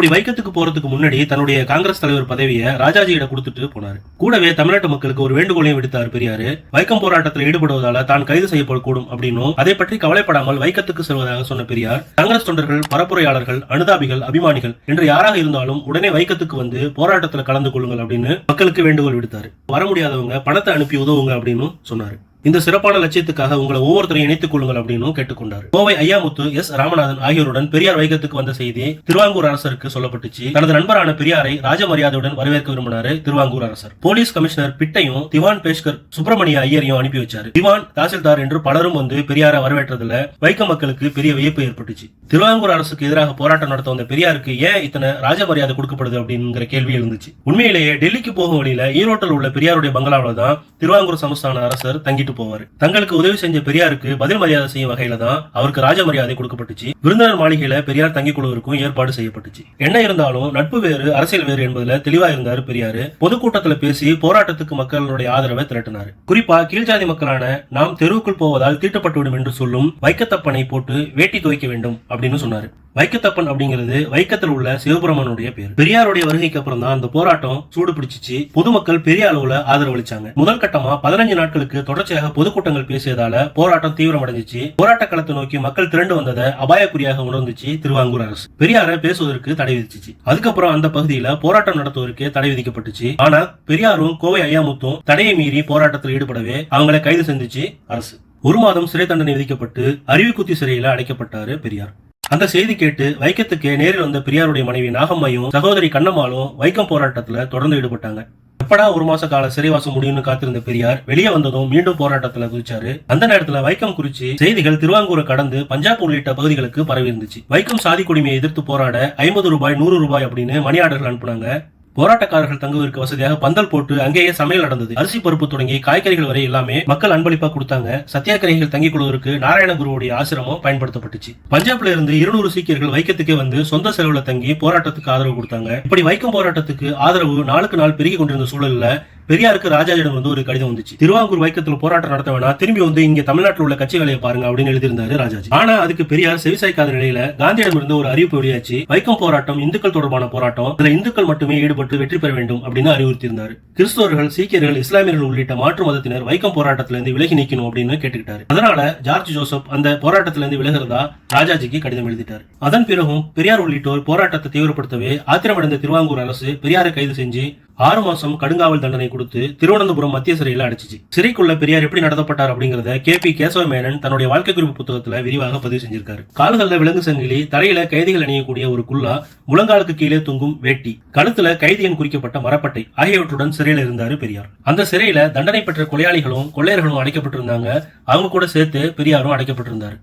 அப்படி வைக்கத்துக்கு போறதுக்கு முன்னாடி தன்னுடைய காங்கிரஸ் தலைவர் பதவியை ராஜாஜியிட கொடுத்துட்டு போனாரு. கூடவே தமிழ்நாட்டு மக்களுக்கு ஒரு வேண்டுகோளையும் விடுத்தார் பெரியாரு. வைக்கம் போராட்டத்தில் ஈடுபடுவதால தான் கைது செய்யப்படக்கூடும் அப்படின்னும் அதை பற்றி கவலைப்படாமல் வைக்கத்துக்கு செல்வதாக சொன்ன பெரியார் காங்கிரஸ் தொண்டர்கள் பரப்புரையாளர்கள் அனுதாபிகள் அபிமானிகள் என்று யாராக இருந்தாலும் உடனே வைக்கத்துக்கு வந்து போராட்டத்தில் கலந்து கொள்ளுங்கள் அப்படின்னு மக்களுக்கு வேண்டுகோள் விடுத்தாரு. வர முடியாதவங்க பணத்தை அனுப்பி உதவுங்க அப்படின்னு சொன்னாரு. இந்த சிறப்பான லட்சியத்துக்காக உங்களை ஒவ்வொருத்தரையும் இணைத்துக் கொள்ளுங்கள் அப்படின்னு கேட்டுக்கொண்டார். கோவை ஐயாமுத்து எஸ் ராமநாதன் ஆகியோருடன் பெரியார் வைக்கத்துக்கு வந்த செய்தி திருவாங்கூர் அரசருக்கு சொல்லப்பட்டுச்சு. தனது நண்பரான பெரியாரை ராஜமரியாதையுடன் வரவேற்க விரும்பினாரு திருவாங்கூர் அரசர். போலீஸ் கமிஷனர் பிட்டையும் திவான் பேஷ்கர் சுப்பிரமணிய ஐயரையும் அனுப்பி வச்சாரு. திவான் தாசில்தார் என்று பலரும் வந்து பெரியாரை வரவேற்றதுல வைக்க மக்களுக்கு பெரிய வியப்பு ஏற்பட்டுச்சு. திருவாங்கூர் அரசுக்கு எதிராக போராட்டம் நடத்த வந்த பெரியாருக்கு ஏன் இத்தனை ராஜமரியாதை கொடுக்கப்படுது அப்படிங்கிற கேள்வி எழுந்துச்சு. உண்மையிலேயே டெல்லிக்கு போகும் வழியில ஈரோட்டில் உள்ள பெரியாருடைய பங்களாவில தான் திருவாங்கூர் சமஸ்தான அரசர் தங்கிட்டு போவார். தங்களுக்கு உதவி செஞ்ச பெரியாருக்கு பதில் மரியாதை செய்யும் வகையில தான் அவருக்கு ராஜ மரியாதை கொடுக்கப்பட்டுச்சு. விருந்தினர் மாளிகையில பெரியார் தங்கி குழுவிற்கும் ஏற்பாடு செய்யப்பட்டுச்சு. என்ன இருந்தாலும் நட்பு வேறு அரசியல் வேறு என்பதுல தெளிவா இருந்தாரு பெரியாரு. பொதுக்கூட்டத்துல பேசி போராட்டத்துக்கு மக்களுடைய ஆதரவை திரட்டினார். குறிப்பா கீழ்ஜாதி மக்களான நாம் தெருவுக்குள் போவதால் தீட்டப்பட்டுவிடும் என்று சொல்லும் வைக்கத்தப்பனை போட்டு வேட்டி துவைக்க வேண்டும் அப்படின்னு சொன்னாரு. வைக்கத்தப்பன் அப்படிங்கிறது வைக்கத்தில் உள்ள சிவபெருமனுடைய பேர். பெரியாருடைய வருகைக்கு அப்புறம் தான் அந்த போராட்டம் சூடு பிடிச்சிச்சு. பொதுமக்கள் பெரிய அளவுல ஆதரவளிச்சாங்க முதல் கட்டமா பதினஞ்சு நாட்களுக்கு தொடர்ச்சியாக பொதுக்கூட்டங்கள் பேசியதால போராட்டம் தீவிரமடைஞ்சிச்சு. போராட்ட களத்தை நோக்கி மக்கள் திரண்டு வந்ததை அபாயக்குறியாக உணர்ந்துச்சு திருவாங்கூர் அரசு. பெரியாரை பேசுவதற்கு தடை விதிச்சிச்சு. அதுக்கப்புறம் அந்த பகுதியில போராட்டம் நடத்துவதற்கு தடை விதிக்கப்பட்டுச்சு. ஆனா பெரியாரும் கோவை ஐயாமுத்தும் தடையை மீறி போராட்டத்தில் ஈடுபடவே அவங்களை கைது செஞ்சுச்சு அரசு. ஒரு மாதம் சிறை தண்டனை விதிக்கப்பட்டு அருவிக்குத்தி சிறையில அடைக்கப்பட்டாரு பெரியார். அந்த செய்தி கேட்டு வைக்கத்துக்கு நேரில் வந்த பெரியாருடைய மனைவி நாகம்மையும் சகோதரி கண்ணம்மாளும் வைக்கம் போராட்டத்துல தொடர்ந்து ஈடுபட்டாங்க. எப்படா ஒரு மாச கால சிறைவாசம் முடியும்னு காத்திருந்த பெரியார் வெளியே வந்ததும் மீண்டும் போராட்டத்துல குதிச்சாரு. அந்த நேரத்துல வைக்கம் குறிச்சி செய்திகள் திருவாங்கூரை கடந்து பஞ்சாப் உள்ளிட்ட பகுதிகளுக்கு பரவி இருந்துச்சு வைக்கம் சாதி குடிமையை எதிர்த்து போராட ஐம்பது ரூபாய் நூறு ரூபாய் அப்படின்னு மணி ஆர்டர்கள் அனுப்புனாங்க. போராட்டக்காரர்கள் தங்குவதற்கு வசதியாக பந்தல் போட்டு அங்கேயே சமையல் நடந்தது. அரிசி பருப்பு தொடங்கி காய்கறிகள் வரை எல்லாமே மக்கள் அன்பளிப்பா கொடுத்தாங்க. சத்தியாகிரகிகள் தங்கிக் கொள்வதற்கு நாராயண குருவுடைய ஆசிரமம் பயன்படுத்தப்பட்டுச்சு. பஞ்சாப்ல இருந்து இருநூறு சீக்கியர்கள் வைக்கத்துக்கே வந்து சொந்த செலவுல தங்கி போராட்டத்துக்கு ஆதரவு கொடுத்தாங்க. இப்படி வைக்கம் போராட்டத்துக்கு ஆதரவு நாளுக்கு நாள் பெருகி கொண்டிருந்த சூழல்ல பெரியாருக்கு ராஜாஜிடம் வந்து ஒரு கடிதம் வந்துச்சு. திருவாங்கூர் வைக்கத்துல போராட்டம் நடத்த வேணா திரும்பி வந்து இங்க தமிழ்நாட்டில் உள்ள கட்சிகளை பாருங்க அப்படின்னு எழுதியிருந்தாரு ராஜாஜி. ஆனா அதுக்கு பெரியார் செவிசாய்க்காத நிலையில காந்தியிடம் இருந்து ஒரு அறிவிப்பு வெளியாச்சு. வைக்கம் போராட்டம் இந்துக்கள் தொடர்பான போராட்டம் இதுல இந்துக்கள் மட்டுமே ஈடுபட்டு வெற்றி பெற வேண்டும் அப்படின்னு அறிவுறுத்தியிருந்தார். கிறிஸ்தவர்கள் சீக்கியர்கள் இஸ்லாமியர்கள் உள்ளிட்ட மாற்று மதத்தினர் வைக்கம் போராட்டத்திலிருந்து விலகி நிக்கணும் அப்படின்னு கேட்டுக்கிட்டாரு. அதனால ஜார்ஜ் ஜோசப் அந்த போராட்டத்திலிருந்து விலகிறதா ராஜாஜிக்கு கடிதம் எழுதிட்டார். அதன் பிறகும் பெரியார் உள்ளிட்டோர் போராட்டத்தை தீவிரப்படுத்தவே ஆத்திரமடைந்த திருவாங்கூர் அரசு பெரியாரை கைது செஞ்சு ஆறு மாசம் கடுங்காவல் தண்டனை கொடுத்து திருவனந்தபுரம் மத்திய சிறையில் அடைச்சிச்சு. சிறைக்குள்ள பெரியார் எப்படி நடத்தப்பட்டார் அப்படிங்கறத கே பி கேசவ மேனன் தன்னுடைய வாழ்க்கை குறிப்பு புத்தகத்துல விரிவாக பதிவு செஞ்சிருக்காரு. கால்களில் விலங்கு சங்கிலி தலையில கைதிகள் அணியக்கூடிய ஒரு குல்லா முழங்காலுக்கு கீழே தொங்கும் வேட்டி கழுத்துல கைதியன் குறிக்கப்பட்ட மரப்பட்டை ஆகியவற்றுடன் சிறையில் இருந்தாரு பெரியார். அந்த சிறையில தண்டனை பெற்ற கொலையாளிகளும் கொள்ளையர்களும் அடைக்கப்பட்டிருந்தாங்க. அவங்க கூட சேர்த்து பெரியாரும் அடைக்கப்பட்டிருந்தாரு.